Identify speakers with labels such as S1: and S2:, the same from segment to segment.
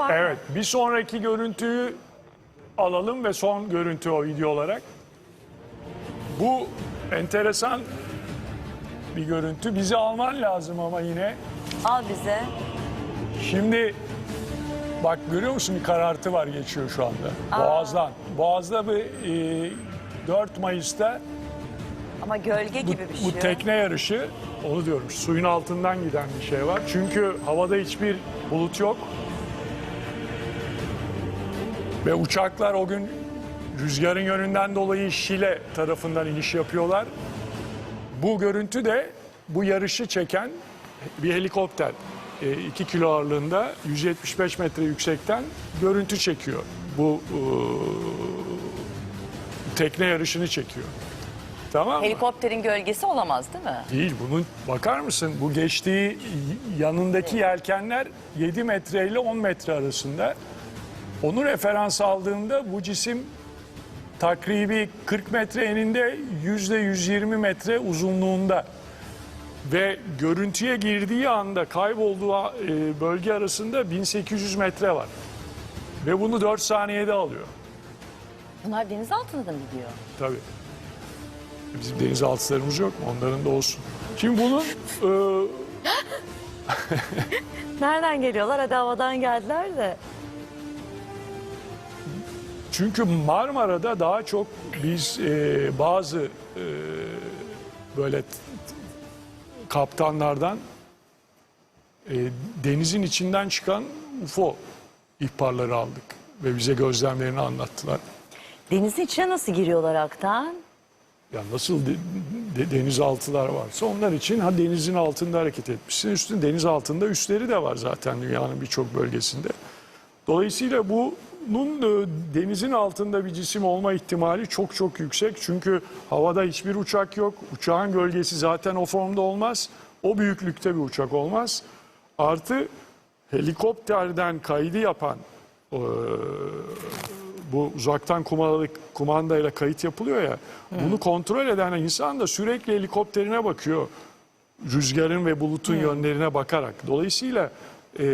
S1: var.
S2: Evet, bir sonraki görüntüyü alalım ve son görüntü o video olarak. Bu enteresan bir görüntü. Bizi alman lazım ama yine.
S1: Al bize.
S2: Şimdi bak görüyor musun bir karartı var geçiyor şu anda. Boğaz'dan. Boğaz'da bir e, 4 Mayıs'ta
S1: Ama gölge
S2: bu,
S1: gibi bir
S2: bu
S1: şey.
S2: tekne yarışı onu diyorum suyun altından giden bir şey var. Çünkü havada hiçbir bulut yok. Ve uçaklar o gün rüzgarın yönünden dolayı Şile tarafından iniş yapıyorlar. Bu görüntü de bu yarışı çeken bir helikopter. 2 kilo ağırlığında 175 metre yüksekten görüntü çekiyor. Bu e, tekne yarışını çekiyor. Tamam mı?
S1: Helikopterin gölgesi olamaz değil mi?
S2: Değil bunun bakar mısın bu geçtiği yanındaki yelkenler 7 metre ile 10 metre arasında. Onu referans aldığında bu cisim takribi 40 metre eninde yüzde 120 metre uzunluğunda ve görüntüye girdiği anda kaybolduğu e, bölge arasında 1800 metre var. Ve bunu 4 saniyede alıyor.
S1: Bunlar deniz altında da mı gidiyor?
S2: Tabii. Bizim denizaltılarımız yok mu? Onların da olsun. Şimdi bunun e,
S1: Nereden geliyorlar? Hadi havadan geldiler de.
S2: Çünkü Marmara'da daha çok biz e, bazı e, böyle kaptanlardan e, denizin içinden çıkan UFO ihbarları aldık ve bize gözlemlerini anlattılar.
S1: Denizin içine nasıl giriyorlar Aktan?
S2: Ya nasıl de- de- denizaltılar varsa onlar için ha denizin altında hareket etmişsin. Üstün deniz altında üstleri de var zaten dünyanın birçok bölgesinde. Dolayısıyla bunun e, denizin altında bir cisim olma ihtimali çok çok yüksek. Çünkü havada hiçbir uçak yok. Uçağın gölgesi zaten o formda olmaz. O büyüklükte bir uçak olmaz. Artı helikopterden kaydı yapan e, bu uzaktan kumandalı, kumandayla kayıt yapılıyor ya. Bunu kontrol eden insan da sürekli helikopterine bakıyor. Rüzgarın ve bulutun yönlerine bakarak. Dolayısıyla e,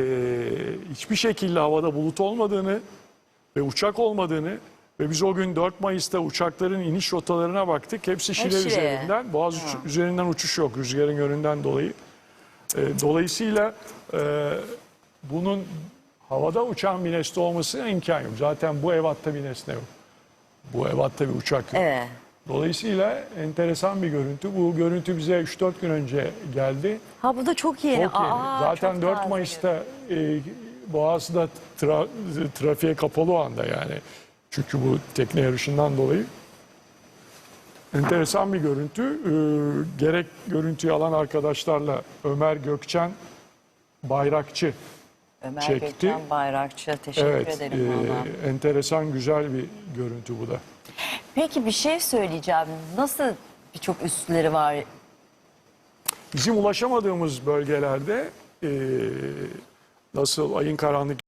S2: hiçbir şekilde havada bulut olmadığını ve uçak olmadığını ve biz o gün 4 Mayıs'ta uçakların iniş rotalarına baktık. Hepsi Şile
S1: Şile'ye.
S2: üzerinden. Boğaz uç- üzerinden uçuş yok rüzgarın yönünden dolayı. E, dolayısıyla e, bunun havada uçan bir nesne olmasına imkan yok. Zaten bu evatta bir nesne yok. Bu evatta bir uçak yok.
S1: Evet.
S2: Dolayısıyla enteresan bir görüntü. Bu görüntü bize 3-4 gün önce geldi.
S1: Ha bu da çok yeni.
S2: Çok yeni.
S1: Aa,
S2: Zaten
S1: çok
S2: 4
S1: taze
S2: Mayıs'ta e, Boğaz'da tra- trafiğe kapalı o anda yani. Çünkü bu tekne yarışından dolayı. Enteresan bir görüntü. Ee, gerek görüntüyü alan arkadaşlarla Ömer Gökçen Bayrakçı.
S1: Ömer
S2: çekti.
S1: Gökçen Bayrakçı. Teşekkür
S2: Evet,
S1: ederim
S2: e, enteresan güzel bir görüntü bu da.
S1: Peki bir şey söyleyeceğim. Nasıl birçok üstleri var?
S2: Bizim ulaşamadığımız bölgelerde e, nasıl? Ayın karanlık